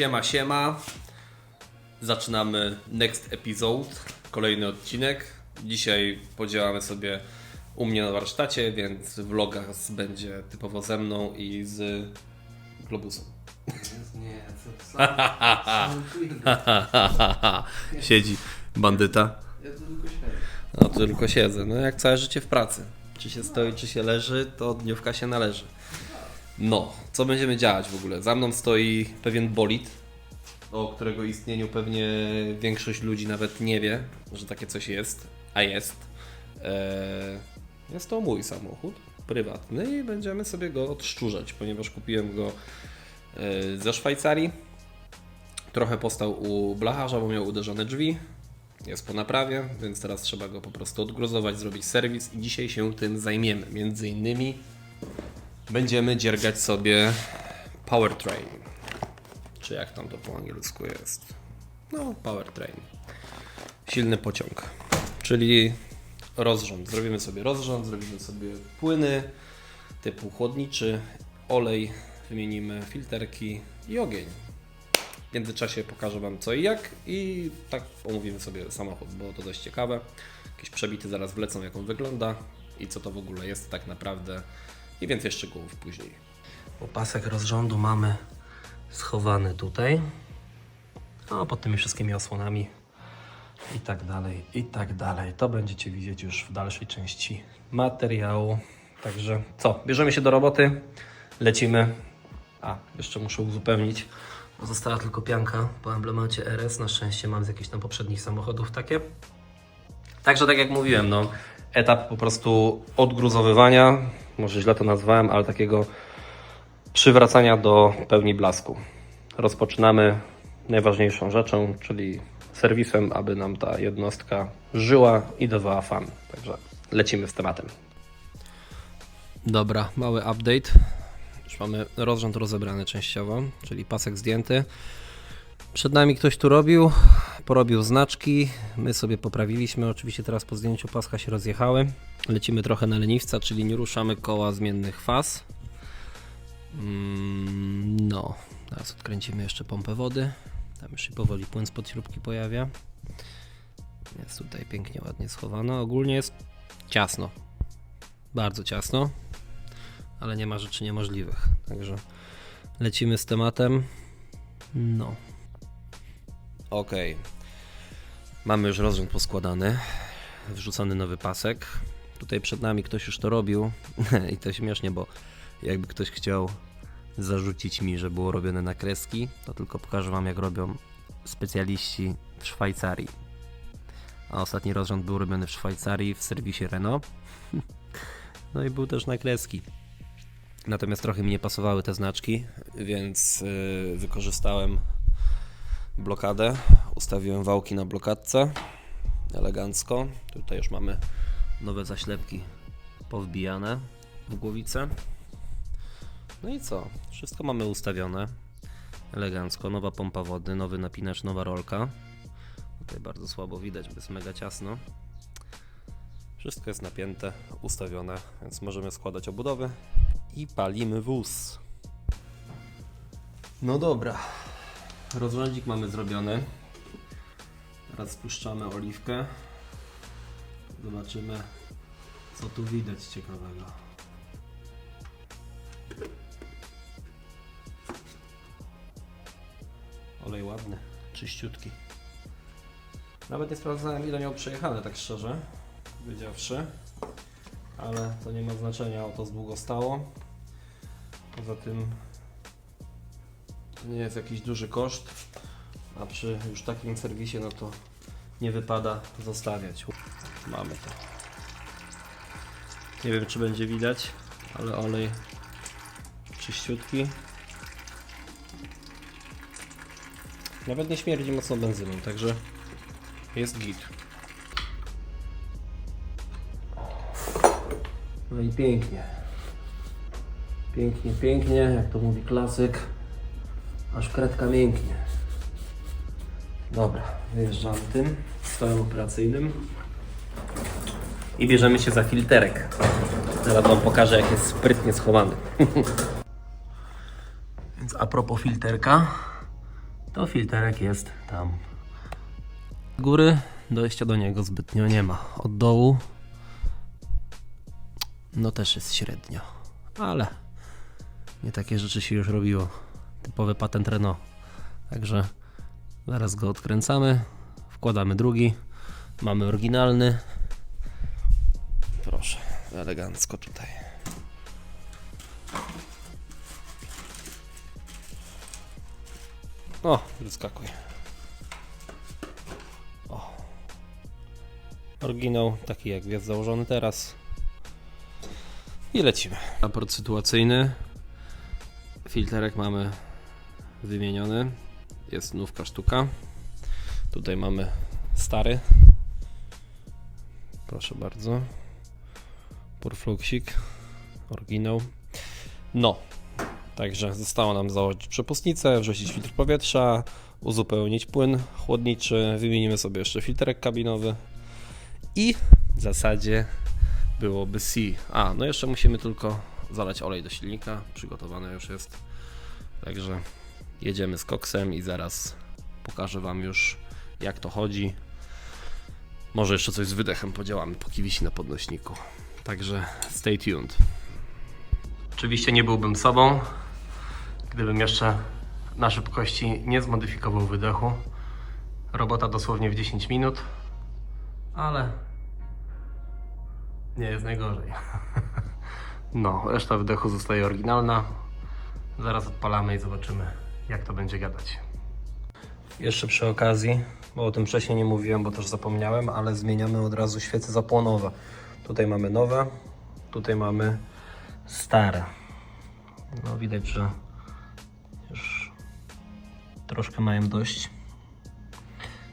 Siema, siema. Zaczynamy next episode, kolejny odcinek. Dzisiaj podziałamy sobie u mnie na warsztacie, więc vlogach będzie typowo ze mną i z Globusem. Nie, co sam, sam Siedzi bandyta. Ja tu tylko siedzę. No to tylko siedzę. No jak całe życie w pracy. Czy się stoi, czy się leży, to dniówka się należy. No, co będziemy działać w ogóle? Za mną stoi pewien bolid, o którego istnieniu pewnie większość ludzi nawet nie wie, że takie coś jest, a jest. Eee, jest to mój samochód prywatny i będziemy sobie go odszczurzać, ponieważ kupiłem go e, ze Szwajcarii. Trochę postał u blacharza, bo miał uderzone drzwi. Jest po naprawie, więc teraz trzeba go po prostu odgruzować, zrobić serwis i dzisiaj się tym zajmiemy. Między innymi będziemy dziergać sobie powertrain. Czy jak tam to po angielsku jest? No, powertrain. Silny pociąg. Czyli rozrząd. Zrobimy sobie rozrząd, zrobimy sobie płyny typu chłodniczy, olej, wymienimy filterki i ogień. W międzyczasie pokażę Wam co i jak i tak omówimy sobie samochód, bo to dość ciekawe. Jakieś przebity zaraz wlecą, jak on wygląda i co to w ogóle jest tak naprawdę i więcej szczegółów później. Pasek rozrządu mamy schowany tutaj. No, pod tymi wszystkimi osłonami i tak dalej, i tak dalej. To będziecie widzieć już w dalszej części materiału. Także co, bierzemy się do roboty, lecimy. A, jeszcze muszę uzupełnić. Została tylko pianka po emblemacie RS. Na szczęście mam z jakichś tam poprzednich samochodów takie. Także tak jak mówiłem, no, etap po prostu odgruzowywania, może źle to nazwałem, ale takiego przywracania do pełni blasku. Rozpoczynamy najważniejszą rzeczą, czyli serwisem, aby nam ta jednostka żyła i dawała fan. Także lecimy z tematem. Dobra, mały update. Już mamy rozrząd rozebrany częściowo, czyli pasek zdjęty. Przed nami ktoś tu robił, porobił znaczki, my sobie poprawiliśmy, oczywiście teraz po zdjęciu paska się rozjechały. Lecimy trochę na leniwca, czyli nie ruszamy koła zmiennych faz. Mm, No, teraz odkręcimy jeszcze pompę wody. Tam już się powoli płyn spod śrubki pojawia. Jest tutaj pięknie, ładnie schowana. Ogólnie jest ciasno. Bardzo ciasno, ale nie ma rzeczy niemożliwych. Także lecimy z tematem. No. Ok. Mamy już rozrząd poskładany. Wrzucony nowy pasek. Tutaj przed nami ktoś już to robił. I to śmiesznie, bo jakby ktoś chciał zarzucić mi, że było robione na kreski, to tylko pokażę Wam, jak robią specjaliści w Szwajcarii. A ostatni rozrząd był robiony w Szwajcarii w serwisie Renault. No i był też na kreski. Natomiast trochę mi nie pasowały te znaczki, więc yy, wykorzystałem blokadę. Ustawiłem wałki na blokadce. Elegancko. Tutaj już mamy nowe zaślepki powbijane w głowicę. No i co? Wszystko mamy ustawione. Elegancko. Nowa pompa wody, nowy napinacz, nowa rolka. Tutaj bardzo słabo widać, bo jest mega ciasno. Wszystko jest napięte, ustawione, więc możemy składać obudowy i palimy wóz. No dobra. Rozrządzik mamy zrobiony. Teraz spuszczamy oliwkę. Zobaczymy, co tu widać ciekawego. Olej ładny, czyściutki. Nawet nie sprawdzałem ile miał przejechane, tak szczerze, wiedziawszy. Ale to nie ma znaczenia, o to z długo stało. Poza tym nie jest jakiś duży koszt, a przy już takim serwisie no to nie wypada zostawiać. Mamy to. Nie wiem czy będzie widać, ale olej czyściutki. Nawet nie śmierdzi mocno benzyną, także jest git. No i pięknie. Pięknie, pięknie, jak to mówi klasyk. Aż kredka mięknie. Dobra, wyjeżdżamy tym stołem operacyjnym. I bierzemy się za filterek. Zaraz Wam pokażę, jak jest sprytnie schowany. Więc a propos filterka, to filterek jest tam. Z góry dojścia do niego zbytnio nie ma. Od dołu no też jest średnio, ale nie takie rzeczy się już robiło. Typowy patent Renault. Także zaraz go odkręcamy, wkładamy drugi, mamy oryginalny. Proszę, elegancko tutaj. O, wyskakuj. O. Oryginał, taki jak jest założony teraz. I lecimy. Raport sytuacyjny. Filterek mamy wymieniony. Jest nówka sztuka. Tutaj mamy stary. Proszę bardzo. Purfluxik. Oryginał. No. Także zostało nam założyć przepustnicę, wrzucić filtr powietrza, uzupełnić płyn chłodniczy, wymienimy sobie jeszcze filterek kabinowy i w zasadzie byłoby C. A, no jeszcze musimy tylko zalać olej do silnika, przygotowane już jest. Także jedziemy z koksem i zaraz pokażę Wam już jak to chodzi. Może jeszcze coś z wydechem podziałamy, póki wisi na podnośniku. Także stay tuned. Oczywiście nie byłbym sobą, gdybym jeszcze na szybkości nie zmodyfikował wydechu. Robota dosłownie w 10 minut, ale nie jest najgorzej. No, reszta wydechu zostaje oryginalna. Zaraz odpalamy i zobaczymy, jak to będzie gadać. Jeszcze przy okazji, bo o tym wcześniej nie mówiłem, bo też zapomniałem, ale zmieniamy od razu świece zapłonowe. Tutaj mamy nowe, tutaj mamy stare. No widać, że już troszkę mają dość.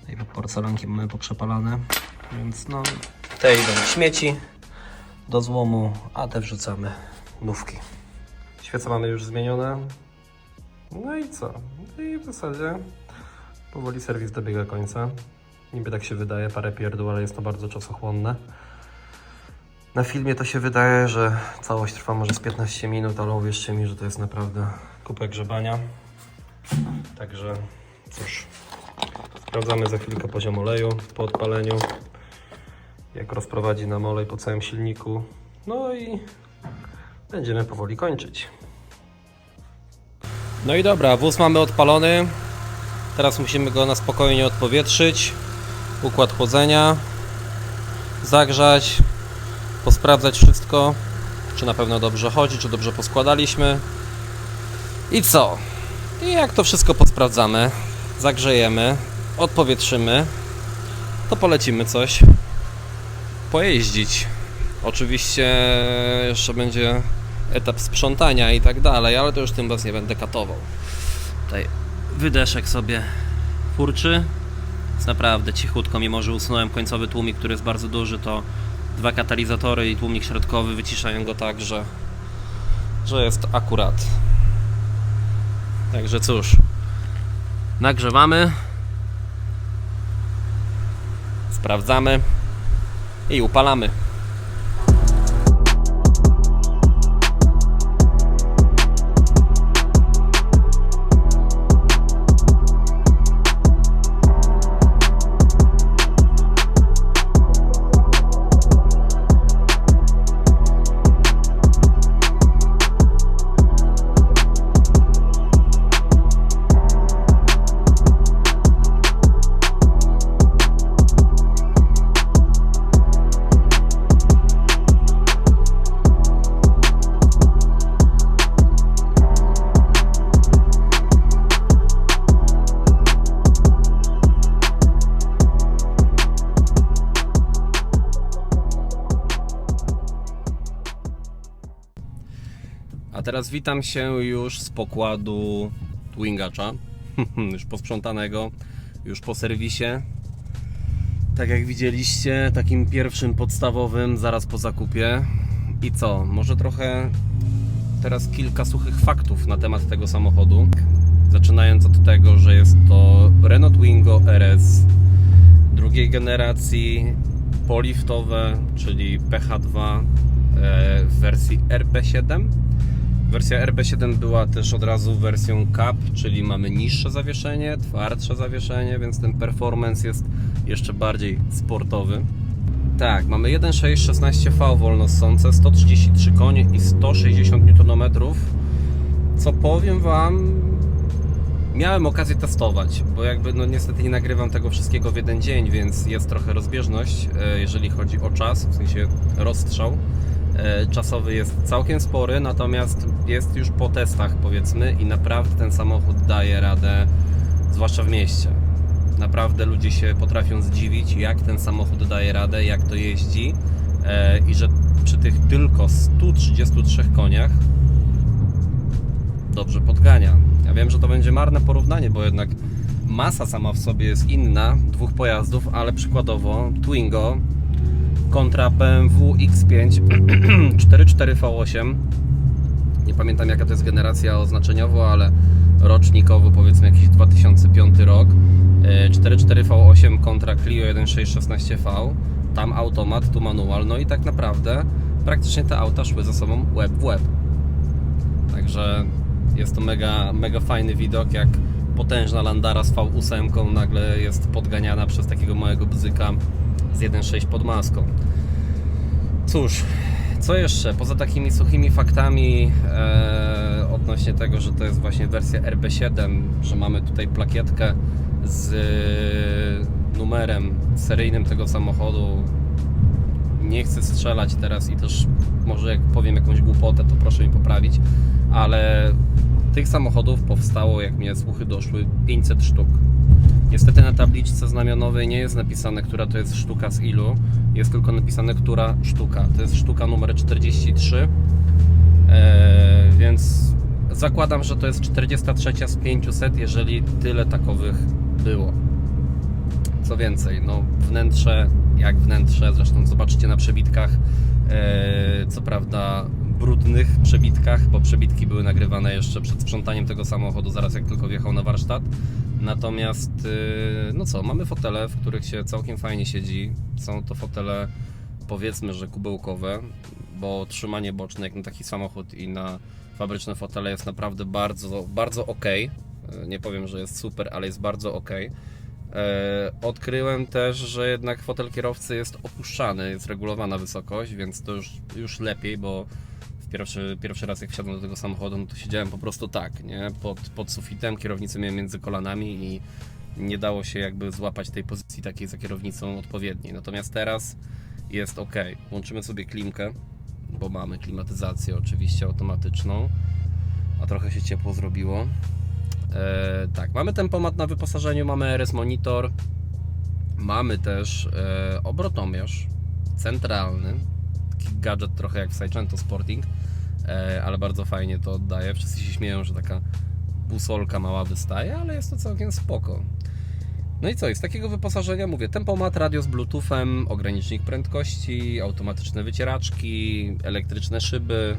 Tutaj porcelanki mamy poprzepalane, więc no te idą śmieci do złomu, a te wrzucamy nówki. Świece mamy już zmienione. No i co? No i w zasadzie powoli serwis dobiega końca. Niby tak się wydaje, parę pierdół, ale jest to bardzo czasochłonne. Na filmie to się wydaje, że całość trwa może z 15 minut, ale uwierzcie mi, że to jest naprawdę kupę grzebania. Także cóż, sprawdzamy za chwilkę poziom oleju po odpaleniu. Jak rozprowadzi nam olej po całym silniku. No i będziemy powoli kończyć. No i dobra, wóz mamy odpalony. Teraz musimy go na spokojnie odpowietrzyć. Układ chłodzenia. Zagrzać. Posprawdzać wszystko. Czy na pewno dobrze chodzi, czy dobrze poskładaliśmy. I co? I jak to wszystko posprawdzamy, zagrzejemy, odpowietrzymy, to polecimy coś pojeździć. Oczywiście jeszcze będzie etap sprzątania i tak dalej, ale to już tym was nie będę katował. Tutaj wydeszek sobie furczy. Jest naprawdę cichutko, mimo że usunąłem końcowy tłumik, który jest bardzo duży, to dwa katalizatory i tłumik środkowy wyciszają go tak, że, że jest akurat. Także cóż, nagrzewamy, sprawdzamy i upalamy. Teraz witam się już z pokładu Twingacza. już posprzątanego, już po serwisie. Tak jak widzieliście, takim pierwszym podstawowym zaraz po zakupie. I co? Może trochę teraz kilka suchych faktów na temat tego samochodu. Zaczynając od tego, że jest to Renault Twingo RS drugiej generacji, poliftowe, czyli PH2 e, w wersji RP7 Wersja RB7 była też od razu wersją Cup, czyli mamy niższe zawieszenie, twardsze zawieszenie, więc ten performance jest jeszcze bardziej sportowy. Tak, mamy 1.6 16V wolnossące, 133 konie i 160 Nm. Co powiem Wam, miałem okazję testować, bo jakby no niestety nie nagrywam tego wszystkiego w jeden dzień, więc jest trochę rozbieżność, e, jeżeli chodzi o czas, w sensie rozstrzał. E, Czasowy jest całkiem spory, natomiast jest już po testach powiedzmy i naprawdę ten samochód daje radę, zwłaszcza w mieście. Naprawdę ludzie się potrafią zdziwić, jak ten samochód daje radę, jak to jeździ e, i że przy tych tylko 133 koniach dobrze podgania. Ja wiem, że to będzie marne porównanie, bo jednak masa sama w sobie jest inna dwóch pojazdów, ale przykładowo Twingo kontra BMW X5 44 V8 nie pamiętam jaka to jest generacja oznaczeniowo, ale rocznikowo powiedzmy jakiś 2005 rok. E, 4.4 V8 kontra Clio 1.6 16V. Tam automat, tu manual. No i tak naprawdę praktycznie te auta szły ze sobą łeb w łeb. Także jest to mega, mega fajny widok, jak potężna Landara z V8 nagle jest podganiana przez takiego małego bzyka z 1.6 pod maską. Cóż, co jeszcze? Poza takimi suchymi faktami e, odnośnie tego, że to jest właśnie wersja RB7, że mamy tutaj plakietkę z e, numerem seryjnym tego samochodu. Nie chcę strzelać teraz i też może jak powiem jakąś głupotę, to proszę mi poprawić, ale tych samochodów powstało, jak mnie słuchy doszły, 500 sztuk. Niestety na tabliczce znamionowej nie jest napisane, która to jest sztuka z ilu. Jest tylko napisane, która sztuka. To jest sztuka numer 43. Eee, więc zakładam, że to jest 43 z 500, jeżeli tyle takowych było. Co więcej, no wnętrze, jak wnętrze, zresztą zobaczycie na przebitkach, eee, co prawda brudnych przebitkach, bo przebitki były nagrywane jeszcze przed sprzątaniem tego samochodu, zaraz jak tylko wjechał na warsztat. Natomiast, yy, no co, mamy fotele, w których się całkiem fajnie siedzi. Są to fotele, powiedzmy, że kubełkowe, bo trzymanie boczne jak na taki samochód i na fabryczne fotele jest naprawdę bardzo, bardzo ok. Nie powiem, że jest super, ale jest bardzo ok. Odkryłem też, że jednak fotel kierowcy jest opuszczany, jest regulowana wysokość, więc to już, już lepiej, bo pierwszy, pierwszy raz jak wsiadłem do tego samochodu, no to siedziałem po prostu tak, nie? Pod, pod sufitem, kierownicę miałem między kolanami i nie dało się jakby złapać tej pozycji takiej za kierownicą odpowiedniej. Natomiast teraz jest ok. Łączymy sobie klimkę, bo mamy klimatyzację oczywiście automatyczną, a trochę się ciepło zrobiło. E, tak, mamy tempomat na wyposażeniu, mamy RS monitor, mamy też e, obrotomierz centralny, taki gadżet trochę jak w Seicento Sporting, e, ale bardzo fajnie to oddaje. Wszyscy się śmieją, że taka busolka mała wystaje, ale jest to całkiem spoko. No i co, i z takiego wyposażenia mówię, tempomat, radio z bluetoothem, ogranicznik prędkości, automatyczne wycieraczki, elektryczne szyby,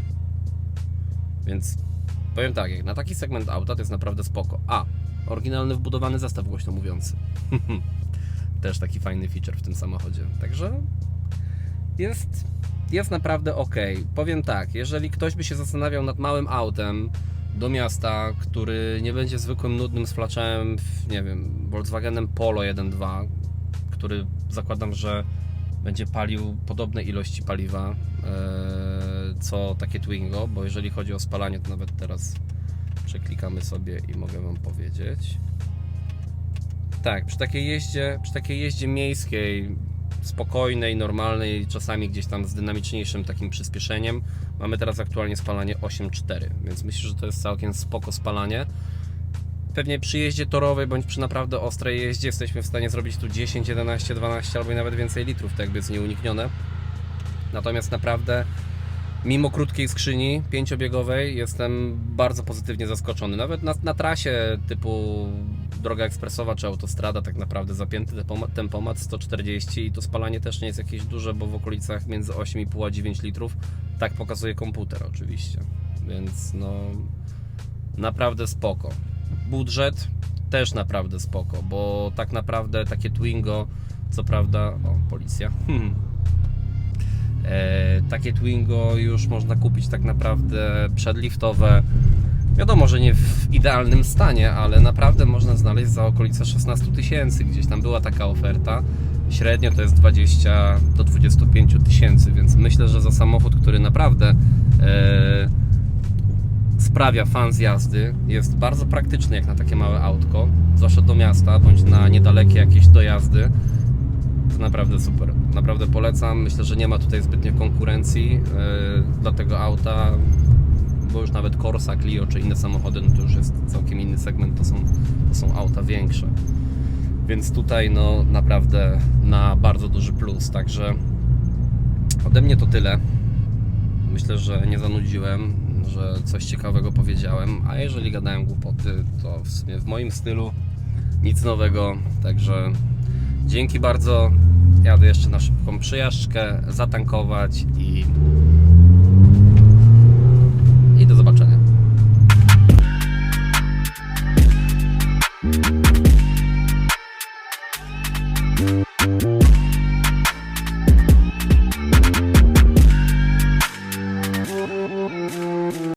więc powiem tak, jak na taki segment auta to jest naprawdę spoko. A, oryginalny wbudowany zestaw głośno mówiący. Też taki fajny feature w tym samochodzie. Także jest, jest naprawdę ok. Powiem tak, jeżeli ktoś by się zastanawiał nad małym autem do miasta, który nie będzie zwykłym nudnym sflaczem, nie wiem, Volkswagenem Polo 1.2, który zakładam, że będzie palił podobne ilości paliwa e, co takie Twingo, bo jeżeli chodzi o spalanie, to nawet teraz przeklikamy sobie i mogę Wam powiedzieć. Tak, przy takiej jeździe, przy takiej jeździe miejskiej, spokojnej, normalnej, czasami gdzieś tam z dynamiczniejszym takim przyspieszeniem, mamy teraz aktualnie spalanie 8.4, więc myślę, że to jest całkiem spoko spalanie. Pewnie przy jeździe torowej bądź przy naprawdę ostrej jeździe jesteśmy w stanie zrobić tu 10, 11, 12 albo i nawet więcej litrów, to jakby jest nieuniknione. Natomiast naprawdę mimo krótkiej skrzyni pięciobiegowej jestem bardzo pozytywnie zaskoczony. Nawet na, na trasie typu droga ekspresowa czy autostrada tak naprawdę zapięty tempomat, tempomat 140 i to spalanie też nie jest jakieś duże, bo w okolicach między 8,5 a 9 litrów tak pokazuje komputer oczywiście. Więc no naprawdę spoko. Budżet też naprawdę spoko, bo tak naprawdę takie Twingo, co prawda, o policja, e, takie Twingo już można kupić tak naprawdę przedliftowe. Wiadomo, że nie w idealnym stanie, ale naprawdę można znaleźć za okolice 16 tysięcy. Gdzieś tam była taka oferta. Średnio to jest 20 do 25 tysięcy, więc myślę, że za samochód, który naprawdę e, sprawia fan z jazdy, jest bardzo praktyczny jak na takie małe autko, zwłaszcza do miasta bądź na niedalekie jakieś dojazdy. To naprawdę super. Naprawdę polecam. Myślę, że nie ma tutaj zbytnio konkurencji e, dla tego auta, bo już nawet Corsa, Clio czy inne samochody, no to już jest całkiem inny segment, to są, to są auta większe. Więc tutaj no naprawdę na bardzo duży plus. Także ode mnie to tyle. Myślę, że nie zanudziłem, że coś ciekawego powiedziałem, a jeżeli gadałem głupoty, to w sumie w moim stylu nic nowego. Także dzięki bardzo. Jadę jeszcze na szybką przyjażdżkę, zatankować i